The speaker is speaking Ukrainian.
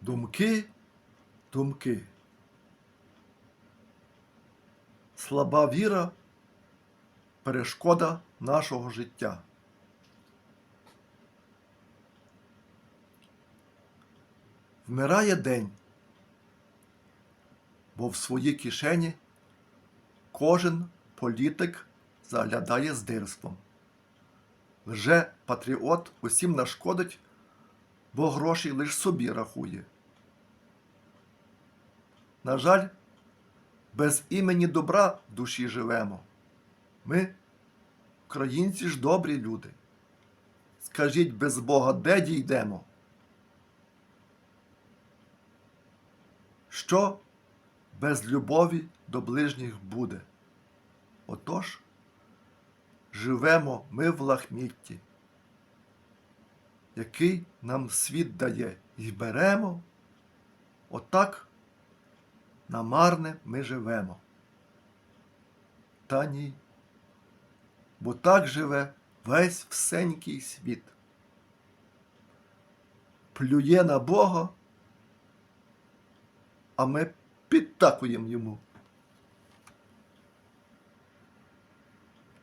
Думки, думки. Слаба віра перешкода нашого життя. Вмирає день, бо в свої кишені кожен політик заглядає з дирством. Патріот усім нашкодить, бо гроші лиш собі рахує. На жаль, без імені добра в душі живемо. Ми, українці ж добрі люди. Скажіть без Бога, де дійдемо? Що без любові до ближніх буде? Отож, живемо ми в лахмітті, який нам світ дає, і беремо, отак намарне ми живемо. Та ні, бо так живе весь всенький світ. Плює на Бога, а ми підтакуємо йому.